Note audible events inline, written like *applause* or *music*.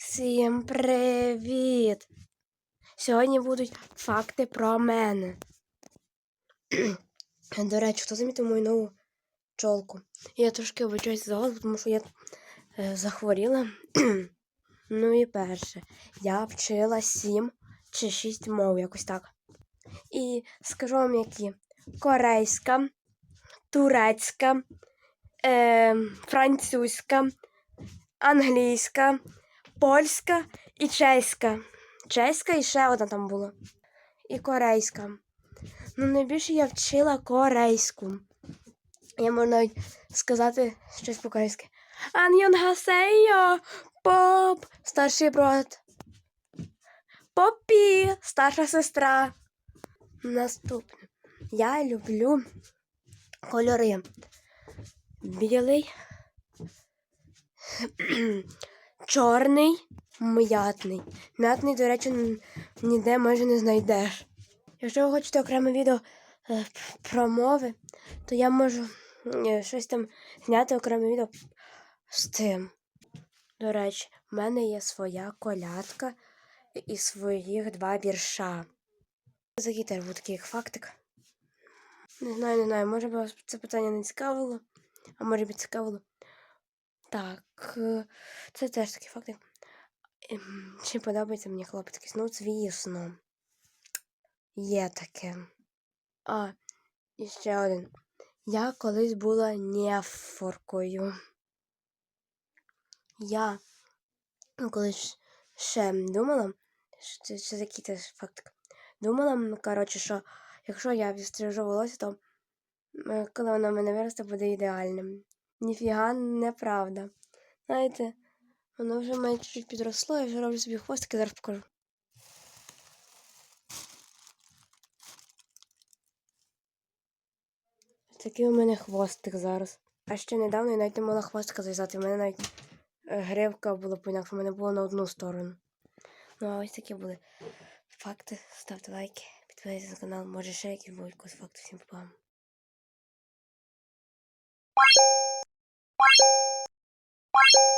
Всім привіт! Сьогодні будуть факти про мене. *clears throat* До речі, хто замітив мою нову чолку? Я трошки вибачаюсь за голос, тому що я е, захворіла. *clears throat* ну і перше, я вчила сім чи шість мов, якось так. І скажу вам які: корейська, турецька, е, французька, англійська, польська і чеська. Чеська і ще одна там була. І корейська. Ну, найбільше я вчила корейську. Я можу навіть сказати щось по-корейськи. Аньонгасейо, поп, старший брат. Попі, старша сестра. Наступне. Я люблю кольори. Білий, *clears throat* чорний, м'ятний. М'ятний, до речі, ніде майже не знайдеш. Якщо ви хочете окреме відео е, про мови, то я можу е, щось там зняти окреме відео з тим. До речі, в мене є своя колядка і своїх два вірша. Теж був такий фактик. Не знаю, не знаю, може б вас це питання не цікавило, а може б цікавило. Так, е, це теж такий фактик. Ем, Чи подобається мені хлопець? Ну, звісно. Є таке. А, і ще один. Я колись була нефоркою. Я ну, колись ще думала, що це, такий теж фактик. Думала, коротше, що якщо я відстрижу волосся, то е, коли воно в мене виросте, буде ідеальним. Ніфіга неправда. Знаєте, воно вже має чуть-чуть підросло, я вже роблю собі хвостики, зараз покажу. Такий у мене хвостик зараз. А ще недавно я навіть не могла хвостика зв'язати. У мене навіть е, гривка була по-інакше, у мене було на одну сторону. Ну, а ось такі були факти. Ставте лайки, підписуйтесь на канал, може ще якісь будуть факти. Всім па-па. Bye.